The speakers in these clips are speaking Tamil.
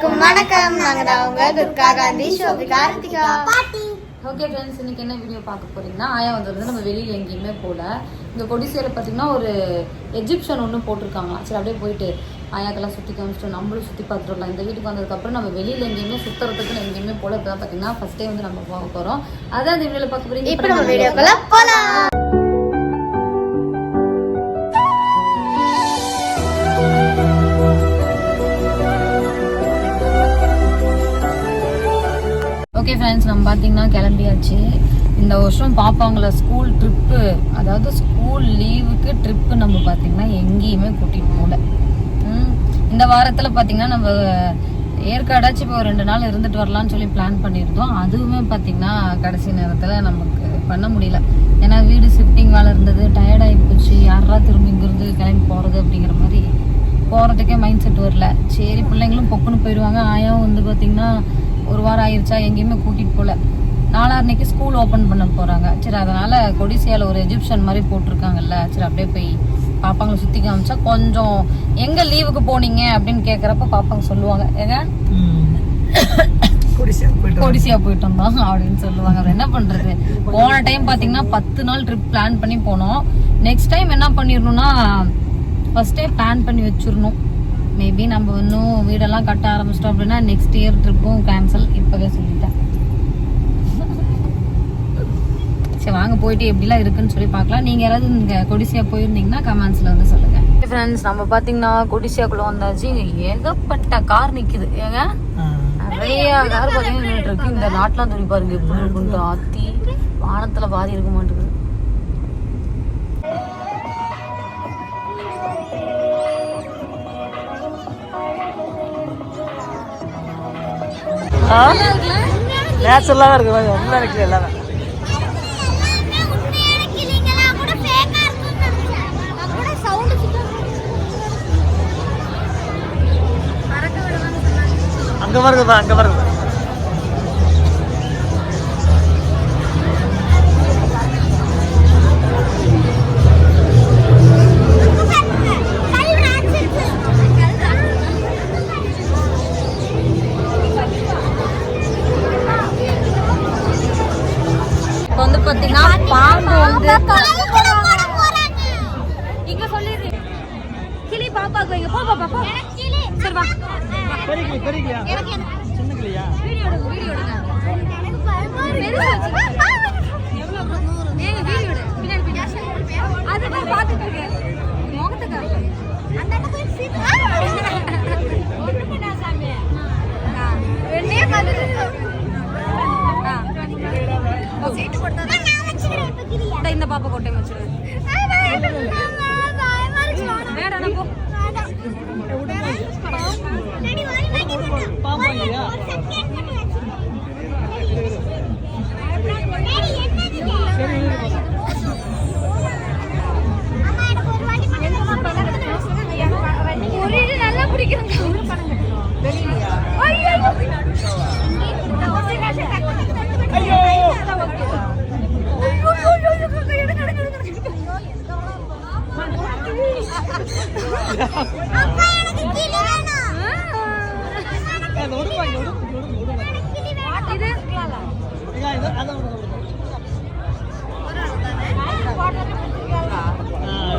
எல்லாருக்கும் வணக்கம். நாங்க தான் உங்க துர்கா காந்தி சோபிகா ரித்திகா ஓகே ஃப்ரெண்ட்ஸ் இன்னைக்கு என்ன வீடியோ பார்க்க போறீங்கன்னா ஆயா வந்ததுலேருந்து நம்ம வெளியில் எங்கேயுமே போகல இங்கே கொடிசேரில் பார்த்தீங்கன்னா ஒரு எஜிப்ஷன் ஒன்று போட்டிருக்காங்க. சரி அப்படியே போயிட்டு ஆயாக்கெல்லாம் சுற்றி காமிச்சிட்டு நம்மளும் சுற்றி பார்த்துட்டு இந்த வீட்டுக்கு வந்ததுக்கப்புறம் நம்ம வெளியில் எங்கேயுமே சுற்றுறதுக்கு எங்கேயுமே போல. இப்போ பார்த்தீங்கன்னா ஃபஸ்ட் டைம் வந்து நம்ம போக போகிறோம் அதான் இந்த வீடியோவில் பார்க்க போகிறீங்க இப்போ நம்ம வீடியோக்குள்ள போலாம். ஃப்ரெண்ட்ஸ் நம்ம பார்த்தீங்கன்னா கிளம்பியாச்சு. இந்த வருஷம் பாப்பாங்கள ஸ்கூல் ட்ரிப்பு அதாவது ஸ்கூல் லீவுக்கு ட்ரிப்பு நம்ம பார்த்தீங்கன்னா எங்கேயுமே கூட்டிகிட்டு போகல. இந்த வாரத்தில் பார்த்தீங்கன்னா நம்ம ஏற்காடாச்சும் இப்போ ரெண்டு நாள் இருந்துட்டு வரலாம்னு சொல்லி பிளான் பண்ணியிருந்தோம். அதுவுமே பார்த்தீங்கன்னா கடைசி நேரத்தில் நமக்கு பண்ண முடியல. ஏன்னா வீடு ஷிஃப்டிங் வேலை இருந்தது டயர்டாகி போச்சு. யாரா திரும்ப இங்கிருந்து கிளம்பி போகிறது அப்படிங்கிற மாதிரி போகிறதுக்கே மைண்ட் செட் வரல. சரி பிள்ளைங்களும் பொக்குன்னு போயிடுவாங்க ஆயாவும் வந்து பார்த்தீங்கன்னா ஒரு வாரம் ஆயிடுச்சா எங்கேயுமே கூட்டிகிட்டு போகல நாளான்னைக்கு ஸ்கூல் ஓப்பன் பண்ண போகிறாங்க சரி அதனால் கொடிசியாவில் ஒரு எஜிப்ஷன் மாதிரி போட்டிருக்காங்கல்ல சரி அப்படியே போய் பாப்பாங்களை சுற்றி காமிச்சா கொஞ்சம் எங்கே லீவுக்கு போனீங்க அப்படின்னு கேட்குறப்ப பாப்பாங்க சொல்லுவாங்க. ஏங்க? கொடிசியா போயிட்டு வந்தோம் அப்படின்னு சொல்லுவாங்க. என்ன பண்றது? போன டைம் பாத்தீங்கன்னா பத்து நாள் ட்ரிப் பிளான் பண்ணி போனோம். நெக்ஸ்ட் டைம் என்ன பண்ணிடணும்னா ஃபர்ஸ்டே பிளான் பண்ணி வச்சிடணும். மேபி நம்ம இன்னும் வீடெல்லாம் கட்ட ஆரம்பிச்சிட்டோம் அப்படின்னா நெக்ஸ்ட் இயர் ட்ரிப்பும் கேன்சல் இப்பவே சொல்லிட்டேன். சரி வாங்க போயிட்டு எப்படிலாம் இருக்குன்னு சொல்லி பார்க்கலாம். நீங்க யாராவது இங்க கொடிசியா போயிருந்தீங்கன்னா கமெண்ட்ஸ்ல வந்து சொல்லுங்க. ஃப்ரெண்ட்ஸ் நம்ம பாத்தீங்கன்னா கொடிசியாக்குள்ள வந்தாச்சு. ஏகப்பட்ட கார் நிக்குது. ஏங்க? நிறைய கார் பாத்தீங்கன்னா நின்னுட்டு இருக்கு. இந்த நாட்டுலாம் துணி பாருங்க. எப்படி இருக்குன்ட்டு ஆத்தி வானத்துல பாதி இருக்க மாட்டேங்குது. நேச்சுரலாக இருக்கு. கொஞ்சம் உண்மை எனக்கு எல்லாமே. அங்கே வருதுப்பா அங்கே வருது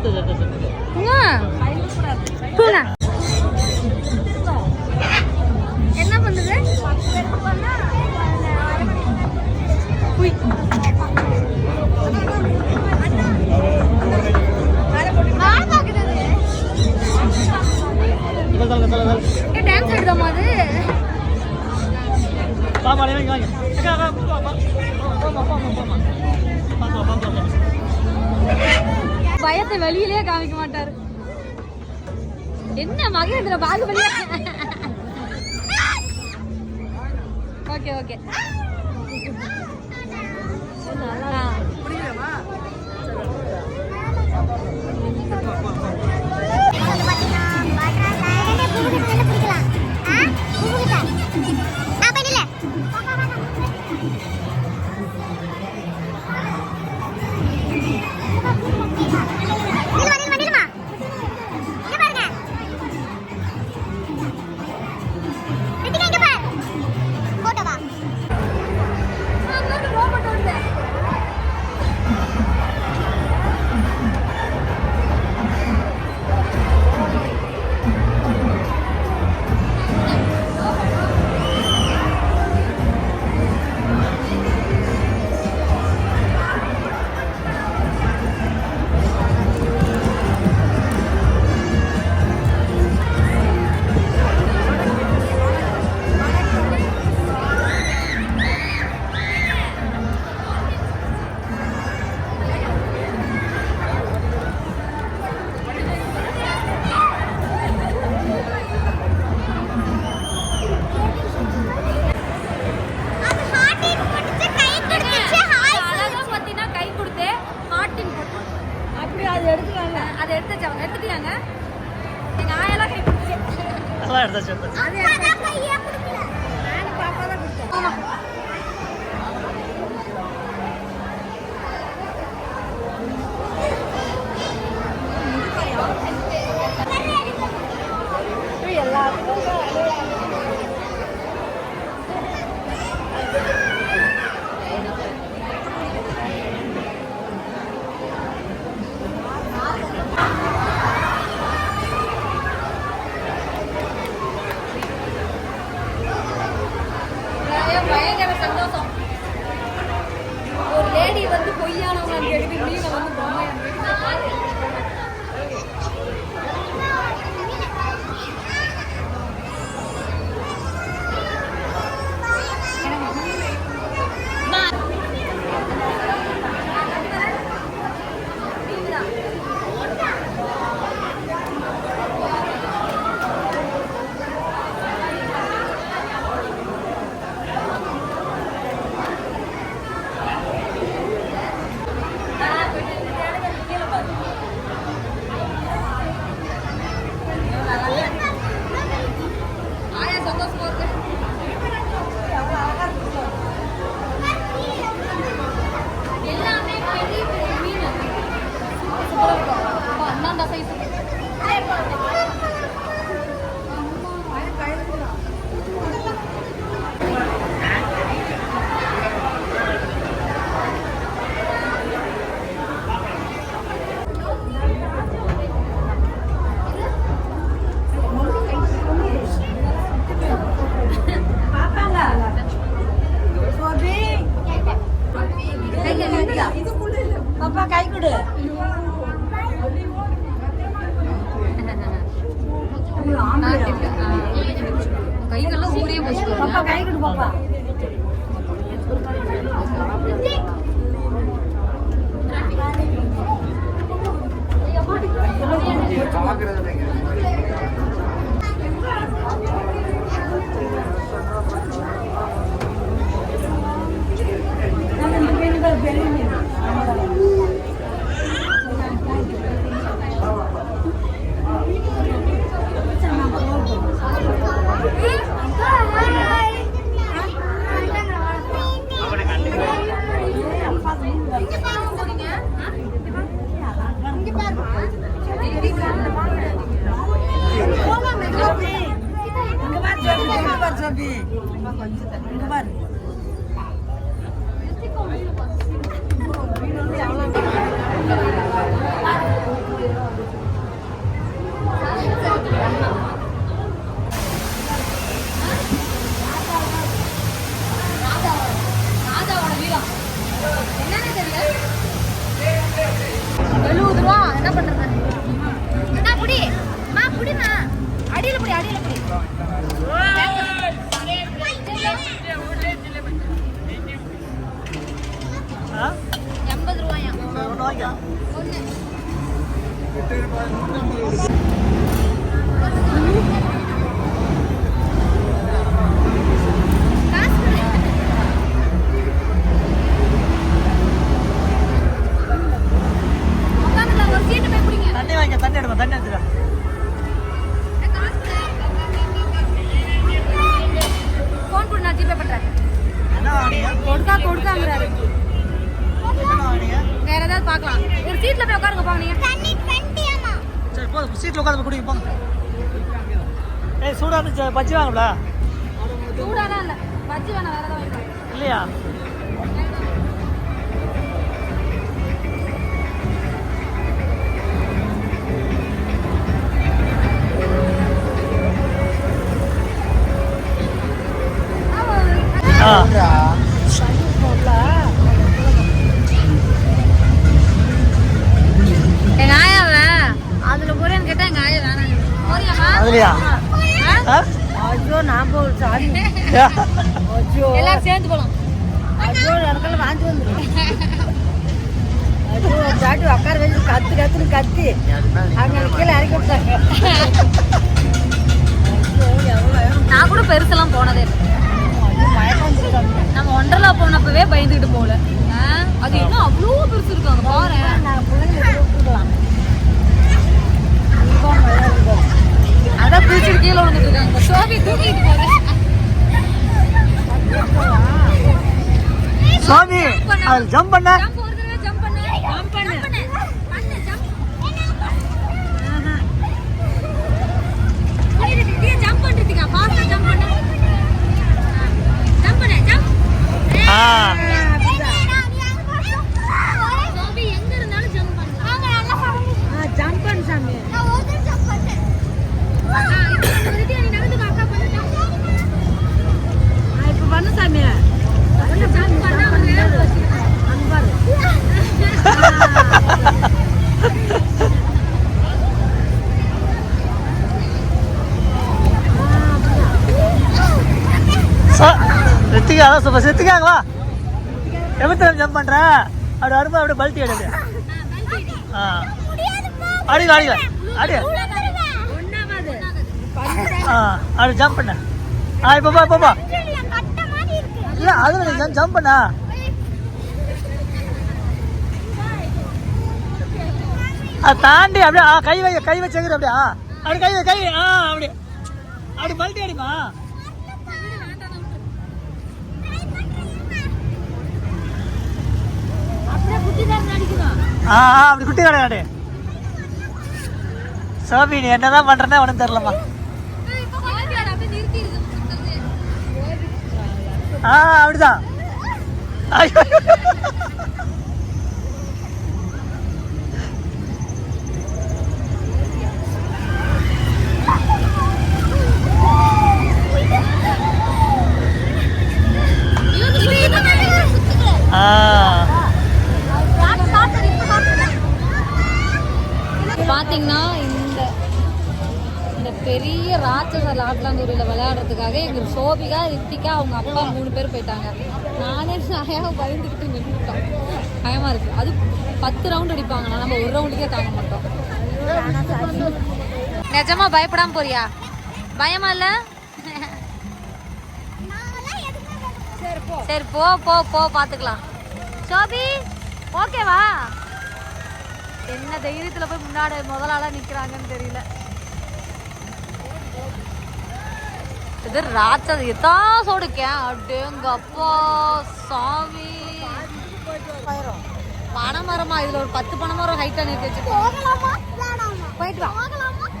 ஆ, எடுத்தது, பயத்தை வெளியிலேயே காமிக்க மாட்டாரு என்ன மகேந்திர பாகுபலி ஓகே ஓகே பாருங்க vardı acaba? Abi, ராஜாவோட வீரம் என்னன்னு தெரியல எழுபது ரூபா என்ன பண்றது? என்ன புடி மா புடிமா அடியில புடி அடியில புடி Tem que ir சீட்டில் உட்காந்து குடிங்க போங்க. ஏய் சூடாக இருந்துச்சு பஜ்ஜி வாங்கல சூடாலாம் இல்ல. பஜ்ஜி வேணாம் வேற இல்லையா? ஆ. அதுலையா ஐயோ நான் போல் சாரி ஐயோ எல்லாரும் சேர்ந்து போலாம். ஐயோ இடத்துல வாங்கி வந்துடும் ஐயோ சாட்டி உட்கார வச்சு கத்து கத்துன்னு கத்தி. அங்க கீழே இறக்கி விட்டாங்க ஐயோ எவ்வளோ நான் கூட பெருசெல்லாம் போனதே இல்லை மயக்கம் வந்துருக்காங்க நம்ம ஒண்டர்லா போனப்பவே பயந்துகிட்டு போகல ஆ, அது இன்னும் அவ்வளோ பெருசு இருக்கு அங்க பாரு நான் பிள்ளைங்க விட்டுக்கலாம் அது அதான் பிடிச்சிட்டு கீழே விழுந்துட்டு இருக்காங்க சோபி தூக்கிட்டு போறேன் சுவாமி அது ஜம்ப் பண்ண ஜம்ப் ஒரு தடவை ஜம்ப் பண்ணு ஜம்ப் பண்ணு பண்ணு ஜம்ப் ஜம்ப் பண்றதுக்கா ஃபாஸ்டா ஜம்ப் பண்ணு ஜம்ப் பண்ணு ஜம்ப் ஆ சோபி எங்க இருந்தாலும் ஜம்ப் பண்ணு ஜம்ப் பண்ணு சாமி ஆ, இப்ப பண்ணு சாமி ஜம்ப் பண்ணா அவங்க அங்க பாரு ரித்திகா அதான் சூப்பர் ரித்திகாங்க வா எப்படி ஜம்ப் பண்ற? அப்படி வரும்போது அப்படியே பல்ட்டி எடுத்து ஆ. அடி அடி அடி. ஆ அப்படி ஜம்ப் பண்ண. ஆ இப்போ போ இப்போ பா. இல்லை அதுல ஜம்ப் பண்ணா. தாண்டி அப்படியே ஆ, கை வை கை வச்சுங்கிற அப்படியே அப்படி கை கை ஆ அப்படி. அப்படி பல்ட்டி அடிமா அப்படியே குட்டி தான் அடிக்கணும் ஆ அப்படி குட்டி கிடையாது சோபி நீ என்னதான் பண்றேன்னு உனக்கு தெரியலம்மா. ஆ அப்படிதான் ஐயோ. ஆ பாத்தீங்கன்னா இந்த இந்த பெரிய ராட்சச லாட்லாந்தூரில் விளையாடுறதுக்காக எங்க ரித்திகா அவங்க அப்பா மூணு பேர் போயிட்டாங்க. நானே நிறையா பயந்துக்கிட்டு நின்றுட்டோம் பயமா இருக்கு. அது பத்து ரவுண்ட் அடிப்பாங்க நம்ம ஒரு ரவுண்டுக்கே தாங்க மாட்டோம். நிஜமா பயப்படாம போறியா? பயமா இல்ல? சரி போ போ போ பாத்துக்கலாம். சோபி ஓகேவா? என்ன தைரியத்துல போய் முன்னாடி முதலாளா நிக்கிறாங்கன்னு தெரியல. இது ராட்சது எத்தான் சோடுக்கேன் அடேங்க அப்பா சாமி. பனைமரமா? இதுல ஒரு பத்து பனைமரம் ஹைட்டா நிறுத்தி வச்சுக்கோ போயிட்டு வா.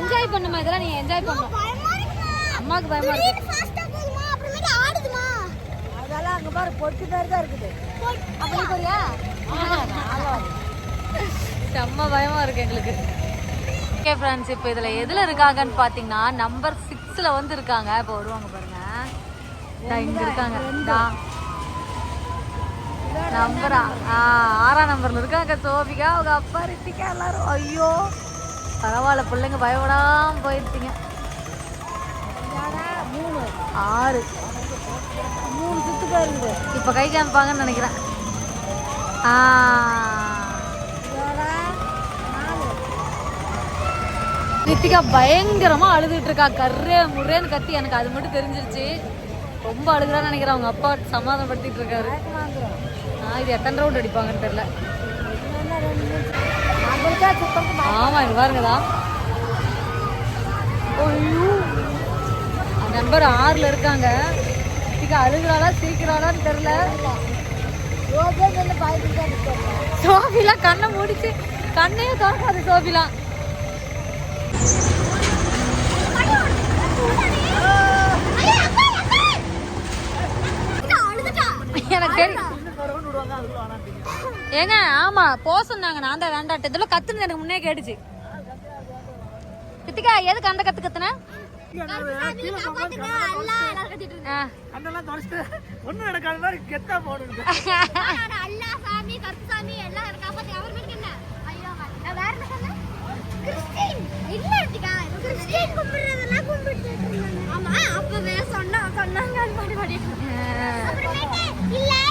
என்ஜாய் பண்ணுமா? இதெல்லாம் நீ என்ஜாய் பண்ணும் அம்மாவுக்கு பயமா இருக்கு. அதெல்லாம் அங்க பாரு பொட்டு பேர் தான் இருக்குது. அப்படி போறியா? செம்ம பயமா இருக்கு எங்களுக்கு. ஓகே ஃப்ரெண்ட்ஸ் இப்போ இதில் எதில் இருக்காங்கன்னு பார்த்தீங்கன்னா நம்பர் சிக்ஸில் வந்து இருக்காங்க இப்போ வருவாங்க பாருங்க. இங்கே இருக்காங்க. நம்பர். ஆறாம் நம்பர்ல இருக்காங்க சோபிகா அவங்க அப்பா ரித்திகா எல்லாரும். ஐயோ. பரவாயில்ல பிள்ளைங்க பயப்படாம போயிருச்சுங்க ஆறு. மூணு சுத்து பேர் இருக்குது இப்போ கை காமிப்பாங்கன்னு நினைக்கிறேன். ஆ. ரித்திகா பயங்கரமா அழுதுட்டு இருக்கா. கர்ரே முறேன்னு கத்தி எனக்கு அது மட்டும் தெரிஞ்சிருச்சு. ரொம்ப அழுகுறான்னு நினைக்கிறேன். அவங்க அப்பா சமாதானப்படுத்திட்டு இருக்காரு. ஆ இது எத்தனை ரவுண்ட் அடிப்பாங்கன்னு தெரியல. சுத்தம் ஆமா இங்க பாருங்கதான் நம்பர் ஆறுல இருக்காங்க. ரித்திகா அழுகுறாளா சிரிக்கிறாளான்னு தெரியல. ரோஜா கண்ணை மூடிச்சு கண்ணையே திறக்காது சோபிலாம் எனக்கு தெரியும் ஏங்க ஆமா போக சொன்னாங்க. நான் தான் வேண்டாட்டு இதெல்லாம் கத்துனது எனக்கு முன்னே கேட்டுச்சு. கித்திகா எதுக்கு அந்த கத்து கத்துன? இல்ல கிறிஸ்டின் கும்பிடுறதெல்லாம் கும்பிட்டு ஆமா அப்பவே சொன்னா சொன்னாங்க மாதிரி ஆ. அப்புறமேட்டு இல்ல